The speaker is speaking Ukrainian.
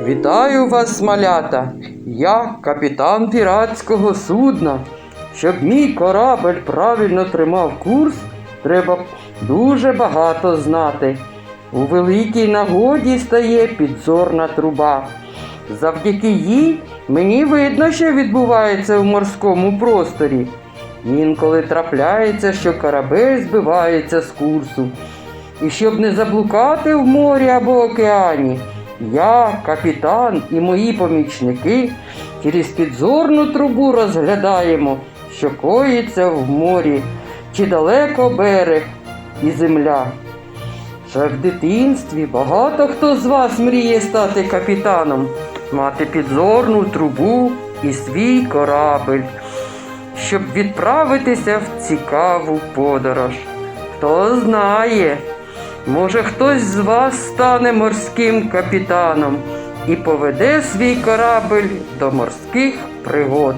Вітаю вас, малята! Я капітан піратського судна. Щоб мій корабель правильно тримав курс, треба дуже багато знати. У великій нагоді стає підзорна труба. Завдяки їй мені видно, що відбувається в морському просторі. Інколи трапляється, що корабель збивається з курсу. І щоб не заблукати в морі або океані, я, капітан і мої помічники через підзорну трубу розглядаємо, що коїться в морі, чи далеко берег і земля. Ще в дитинстві багато хто з вас мріє стати капітаном, мати підзорну трубу і свій корабель, щоб відправитися в цікаву подорож. Хто знає, може хтось з вас стане морським капітаном і поведе свій корабель до морських пригод.